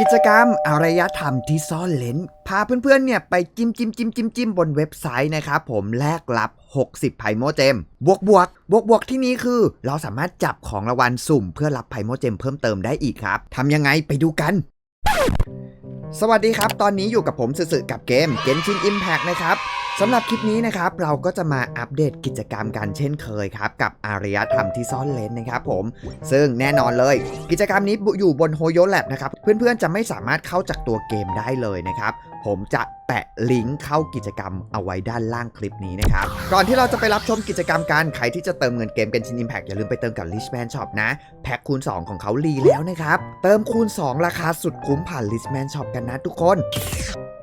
กิจกรรมอารยธรรมที่ซ่อนเลนพาเพื่อนๆเนี่ยไปจิ้มจิ้มจิ้มจิ้มจิ้มบนเว็บไซต์นะครับผมแลกรับ 60 ไพโมเจม บวกบวกบวกบวกที่นี้คือ เราสามารถจับของรางวัลสุ่ม เพื่อรับไพโมเจมเพิ่มเติมได้อีกครับทำยังไงไปดูกันสวัสดีครับ ตอนนี้อยู่กับผมสื่อกับเกม Genshin Impact นะครับ สำหรับคลิปนี้นะครับเราก็จะมาอัปเดตกิจกรรมกันเช่นเคยครับ กับอารยธรรมที่ซ่อนเลนนะครับผม ซึ่งแน่นอนเลย กิจกรรมนี้อยู่บน h o y o Lab นะครับ เพื่อนๆจะไม่สามารถเข้าจากตัวเกมได้เลยนะครับ ผมจะแปะลิงก์เข้ากิจกรรมเอาไว้ด้านล่างคลิปนี้นะครับ ก่อนที่เราจะไปรับชมกิจกรรมกันใครที่จะเติมเงินเกม Genshin Impact อย่าลืมไปเติมกับ Richman Shop นะ แพ็คคูณ 2 ของเขารีแล้วนะครับ เติมคูณ 2 ราคาสุดคุ้มผ่าน Richman Shop กันนะทุกคน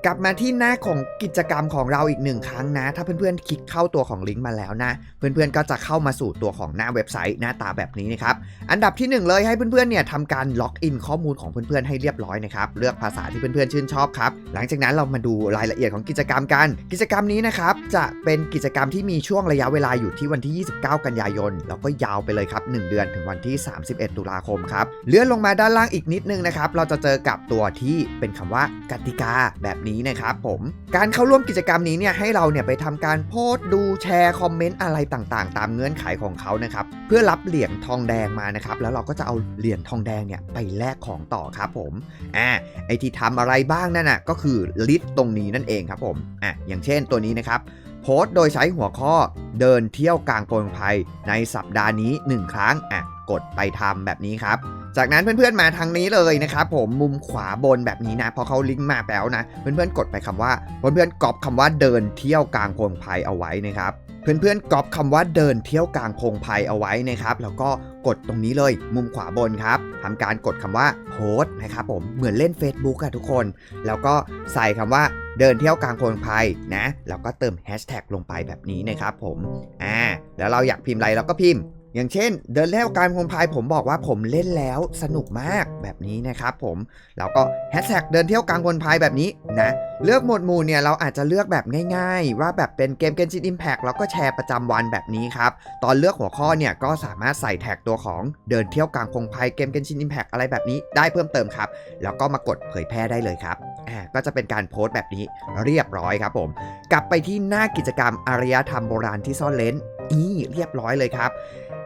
กลับมาที่หน้าของกิจกรรมของเราอีกหนึ่งครั้งนะ ถ้าเพื่อนๆคลิกเข้าตัวของลิงก์มาแล้วนะ เพื่อนๆก็จะเข้ามาสู่ตัวของหน้าเว็บไซต์หน้าตาแบบนี้นะครับ อันดับที่หนึ่งเลยให้เพื่อนๆเนี่ยทำการล็อกอินข้อมูลของเพื่อนๆให้เรียบร้อยนะครับ เลือกภาษาที่เพื่อนๆชื่นชอบครับ หลังจากนั้นเรามาดูรายละเอียดของกิจกรรมกัน กิจกรรมนี้นะครับจะเป็นกิจกรรมที่มีช่วงระยะเวลาอยู่ที่วันที่ 29 กันยายน แล้วก็ยาวไปเลยครับ 1 เดือนถึงวันที่ 31 ตุลาคมครับ เลื่อนลงมาด้านล่างอีกนิดนึงนะครับ เราจะเจอกับตัวที่เป็นคำว่ากติกาแบบนี้นะครับผมการเข้าร่วมกิจกรรมนี้เนี่ยให้เราเนี่ยไปทำการโพสต์ดูแชร์คอมเมนต์อะไรต่างๆ ตามเงื่อนไขของเขานะครับเพื่อรับเหรียญทองแดงมานะครับแล้วเราก็จะเอาเหรียญทองแดงเนี่ยไปแลกของต่อครับผมอ่าไอที่ทำอะไรบ้างนั่นน่ะก็คือลิสต์ตรงนี้นั่นเองครับผมอะอย่างเช่นตัวนี้นะครับโพสต์โดยใช้หัวข้อเดินเที่ยวกลางโปรงภัยในสัปดาห์นี้ 1 ครั้งอะกดไปทำแบบนี้ครับ จากนั้นเพื่อนๆมาทางนี้เลยนะครับผมมุมขวาบนแบบนี้นะพอเขาลิงก์มาแปลวนะ เพื่อนๆกดไปคำว่าเพื่อนๆก๊อปคำว่าเดินเที่ยวกลางโพรงภัยเอาไว้นะครับเพื่อนๆก๊อปคำว่าเดินเที่ยวกลางพงไพเอาไว้นะครับ แล้วก็กดตรงนี้เลย มุมขวาบนครับทำการกดคำว่าโพสนะครับผมเหมือนเล่น Facebook อะทุกคน แล้วก็ใส่คำว่าเดินเที่ยวกลางพงไพนะแล้วก็เติมแฮชแท็กลงไปแบบนี้นะครับผมอ่าแล้วเราอยากพิมพ์อะไรเราก็พิมพ์ อย่างเช่น เดินเที่ยวกลางพงไพผมบอกว่าผมเล่นแล้วสนุกมากแบบนี้นะครับผมแล้วก็แฮชแท็กเดินเที่ยวกลางคนพายแบบนี้นะเลือกหมวดหมู่เนี่ยเราอาจจะเลือกแบบง่าย ๆ ว่าแบบเป็นเกม Genshin Impact แล้วก็แชร์ประจำวันแบบนี้ครับตอนเลือกหัวข้อเนี่ยก็สามารถใส่แท็กตัวของเดินเที่ยวกลางคงภัยเกม Genshin Impact อะไรแบบนี้ได้เพิ่มเติมครับ แล้วก็มากดเผยแพร่ได้เลยครับอ่าก็จะเป็นการโพสต์แบบนี้เรียบร้อยครับผม กลับไปที่หน้ากิจกรรมอารยธรรมโบราณที่ซ่อนเลนอีเรียบร้อยเลยครับ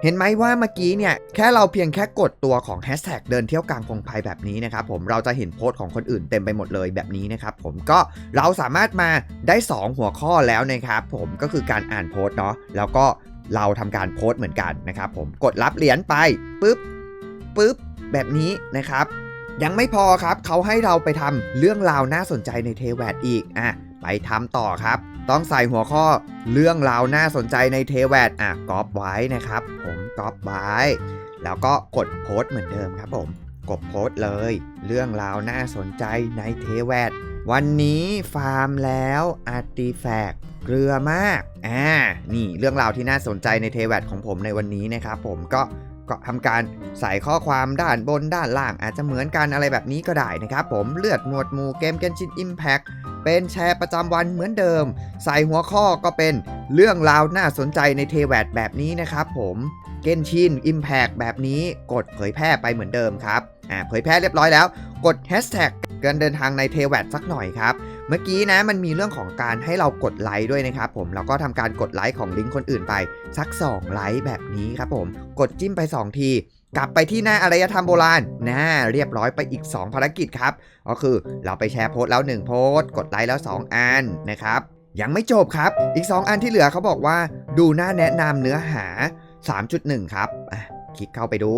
เห็นไหมว่าเมื่อกี้เนี่ยแค่เราเพียงแค่กดตัวของแฮชแท็กเดินเที่ยวกลางพงไพแบบนี้นะครับผมเราจะเห็นโพสต์ของคนอื่นเต็มไปหมดเลยแบบนี้นะครับผมก็เราสามารถมาได้ 2 หัวข้อแล้วนะครับผมก็คือการอ่านโพสต์เนาะแล้วก็เราทำการโพสต์เหมือนกันนะครับผมกดรับเหรียญไปปุ๊บปุ๊บแบบนี้นะครับยังไม่พอครับเขาให้เราไปทำเรื่องราวน่าสนใจในเทวดอีกอะไปทำต่อครับ ต้องใส่หัวข้อเรื่องราวน่าสนใจในเทแวดอะก๊อปไว้นะครับ ผมก๊อปไว้ แล้วก็กดโพสต์เหมือนเดิมครับผมกดโพสต์เลย เรื่องราวน่าสนใจในเทแวดวันนี้ฟาร์มแล้วอาร์ติแฟกเกลือมากอ่านี่เรื่องราวที่น่าสนใจในเทแวดของผมในวันนี้นะครับผมก็ก็ทำการใส่ข้อความด้านบนด้านล่างอาจจะเหมือนกันอะไรแบบนี้ก็ได้นะครับผมเลือดหมวดหมู่เกม Genshin Impact เป็นแชร์ประจำวันเหมือนเดิม ใส่หัวข้อก็เป็นเรื่องราวน่าสนใจในเทแวดแบบนี้นะครับผมเกนชิน Impact แบบนี้กดเผยแพร่ไปเหมือนเดิมครับอ่าเผยแพร่เรียบร้อยแล้ว กด Hashtag การเดินทางในเทแวดสักหน่อยครับ เมื่อกี้นะมันมีเรื่องของการให้เรากดไลค์ด้วยนะครับผมแล้วก็ทำการกดไลค์ของลิงก์คนอื่นไป สัก 2 ไลค์แบบนี้ครับผม กดจิ้มไป 2 ที กลับไปที่หน้าอารยธรรมโบราณนะเรียบร้อยไปอีก 2 ภารกิจครับ ก็คือเราไปแชร์โพสต์แล้ว 1 โพสต์ กดไลค์แล้ว 2 อันนะครับ ยังไม่จบครับ อีก 2 อันที่เหลือเขาบอกว่า ดูหน้าแนะนำเนื้อหา 3.1 ครับอะคลิกเข้าไปดู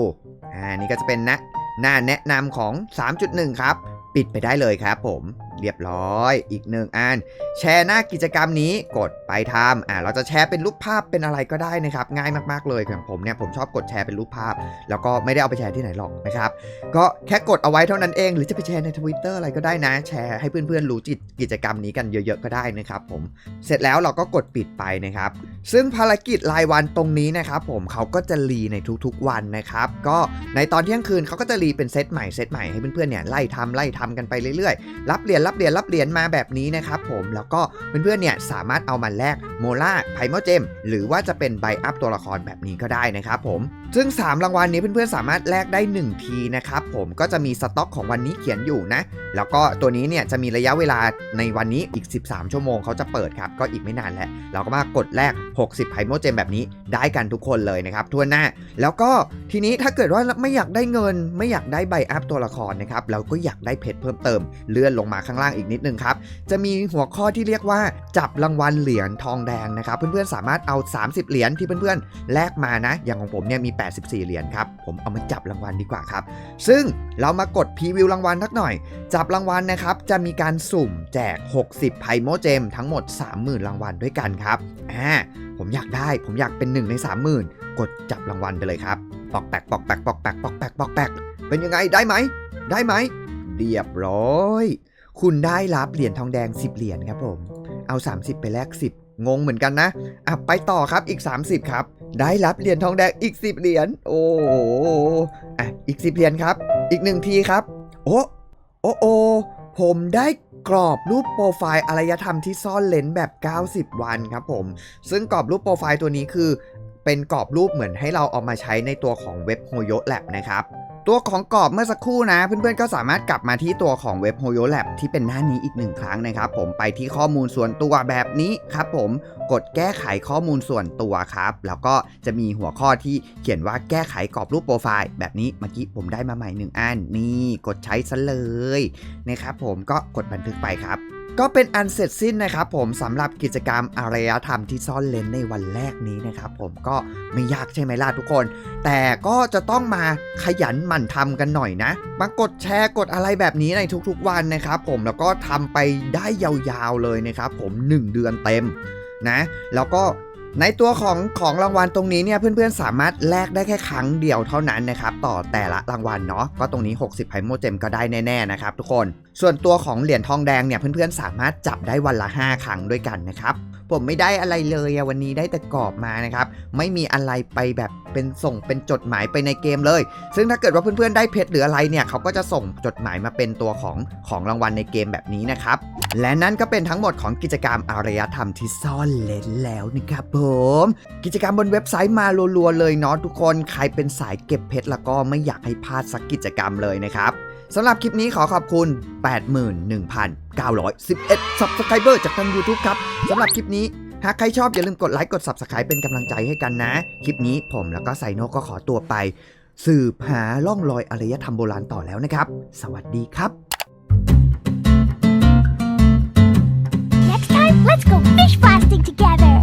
อ่า นี่ก็จะเป็นน้าหน้าแนะนำของ 3.1 ครับ ปิดไปได้เลยครับผม เรียบร้อย อีกหนึ่งอัน แชร์หน้ากิจกรรมนี้กดไปทำอ่าเราจะแชร์เป็นรูปภาพเป็นอะไรก็ได้นะครับ ง่ายมากๆเลยอย่างผมเนี่ยผมชอบกดแชร์เป็นรูปภาพ แล้วก็ไม่ได้เอาไปแชร์ที่ไหนหรอกนะครับ ก็แค่กดเอาไว้เท่านั้นเอง หรือจะไปแชร์ใน Twitter อะไรก็ได้นะ แชร์ให้เพื่อนๆรู้จิตกิจกรรมนี้กันเยอะๆก็ได้นะครับผมเสร็จแล้วเราก็กดปิดไปนะครับ ซึ่งภารกิจรายวันตรงนี้นะครับผมเขาก็จะรีในทุกๆวันนะครับก็ในตอนเที่ยงคืนเขาก็จะรีเป็นเซตใหม่เซตใหม่ให้เพื่อนๆเนี่ยไล่ทำไล่ทำกันไปเรื่อยๆ รับเหรียญรับเหรียญรับเหรียญมาแบบนี้นะครับผมแล้วก็เพื่อนๆเนี่ยสามารถเอามาแลกโมล่าไพโมเจมหรือว่าจะเป็นใบอัพตัวละครแบบนี้ก็ได้นะครับผมซึ่ง 3 รางวัลนี้เพื่อนๆสามารถแลกได้ 1 ทีนะครับผมก็จะมีสต็อกของวันนี้เขียนอยู่นะ แล้วก็ตัวนี้เนี่ยจะมีระยะเวลาในวันนี้อีก 13 ชั่วโมงเขาจะเปิดครับ ก็อีกไม่นานแล้ว เราก็มากดแลก60ไพโมเจมแบบนี้ได้กันทุกคนเลยนะครับทั่วหน้า แล้วก็ทีนี้ถ้าเกิดว่าไม่อยากได้เงิน ไม่อยากได้ใบอัพตัวละครนะครับเราก็อยากได้เพชรเพิ่มเติมเลื่อนลงมาข้างล่างอีกนิดนึงครับ จะมีหัวข้อที่เรียกว่าจับรางวัลเหรียญทองแดงนะครับเพื่อนๆสามารถเอา 30 เหรียญที่เพื่อนๆแลกมานะ อย่างของผมเนี่ยมี 84 เหรียญครับผมเอามาจับรางวัลดีกว่าครับ ซึ่งเรามากดพรีวิวรางวัลทักหน่อย จับรางวัลนะครับจะมีการสุ่มแจก 60 ไพโมเจมทั้งหมด 30,000 รางวัลด้วยกันครับอ่าผมอยากได้ผมอยากเป็นหนึ่งใน 30,000 กดจับรางวัลไปเลยครับปอกแปกปอกแปกปอกแปกปอกแปกปอกแปกเป็นยังไงได้ไหมได้ไหมเรียบร้อย คุณได้รับเหรียญทองแดง 10 เหรียญครับผม เอา 30 ไปแลก 10 งงเหมือนกันนะ อะไปต่อครับอีก 30 ครับ ได้รับเหรียญทองแดงอีก 10 เหรียญ โอ้โหอะอีก 10 เหรียญครับ อีกหนึ่งทีครับ โอ้โอ้โอผมได้กรอบรูปโปรไฟล์อารยธรรมที่ซ่อนเลนแบบ 90 วันครับผม ซึ่งกรอบรูปโปรไฟล์ตัวนี้คือเป็นกรอบรูปเหมือนให้เราเอามาใช้ในตัวของเว็บ h o y o Lab นะครับ ตัวของกรอบเมื่อสักครู่นะ เพื่อนๆก็สามารถกลับมาที่ตัวของเว็บ h o y o Lab ที่เป็นหน้านี้อีกหนึ่งครั้งนะครับ ผมไปที่ข้อมูลส่วนตัวแบบนี้ครับผมกดแก้ไขข้อมูลส่วนตัวครับ แล้วก็จะมีหัวข้อที่เขียนว่าแก้ไขกรอบรูปโปรไฟล์แบบนี้เมื่อกี้ผมได้มาใหม่หนึ่งอันนี่กดใช้ซะเลยนะครับผมก็กดบันทึกไปครับ ก็เป็นอันเสร็จสิ้นนะครับผมสำหรับกิจกรรมอารยธรรมที่ซ่อนเลนในวันแรกนี้นะครับผมก็ไม่ยากใช่ไหมล่ะทุกคน แต่ก็จะต้องมาขยันหมั่นทำกันหน่อยนะมากดแชร์กดอะไรแบบนี้ในทุกๆวันนะครับผมแล้วก็ทำไปได้ยาวๆเลยนะครับผม 1 เดือนเต็มนะแล้วก็ ในตัวของของรางวัลตรงนี้เนี่ยเพื่อนๆสามารถแลกได้แค่ครั้งเดียวเท่านั้นนะครับต่อแต่ละรางวัลเนาะก็ตรงนี้ 60ไพโมเจมก็ได้แน่ๆนะครับทุกคน ส่วนตัวของเหรียญทองแดงเนี่ยเพื่อนๆสามารถจับได้วันละ 5 ครั้งด้วยกันนะครับผมไม่ได้อะไรเลยวันนี้ได้แต่กรอบมานะครับไม่มีอะไรไปแบบเป็นส่งเป็นจดหมายไปในเกมเลย ซึ่งถ้าเกิดว่าเพื่อนๆได้เพชรหรืออะไรเนี่ยเขาก็จะส่งจดหมายมาเป็นตัวของของรางวัลในเกมแบบนี้นะครับและนั่นก็เป็นทั้งหมดของกิจกรรมอารยธรรมที่ซ่อนเลนแล้วนะครับผมกิจกรรมบนเว็บไซต์มารัวๆเลยเนาะทุกคนใครเป็นสายเก็บเพชรแล้วก็ไม่อยากให้พลาดสักกิจกรรมเลยนะครับสำหรับคลิปนี้ขอขอบคุณ 81,911 Subscriber จากทาง YouTube ครับสำหรับคลิปนี้หากใครชอบอย่าลืมกดไลค์กด Subscribe เป็นกำลังใจให้กันนะ คลิปนี้ผมแล้วก็ไซโนก็ขอตัวไป สืบหาล่องรอยอารยธรรมโบราณต่อแล้วนะครับ สวัสดีครับ Next time, let's go fish blasting together.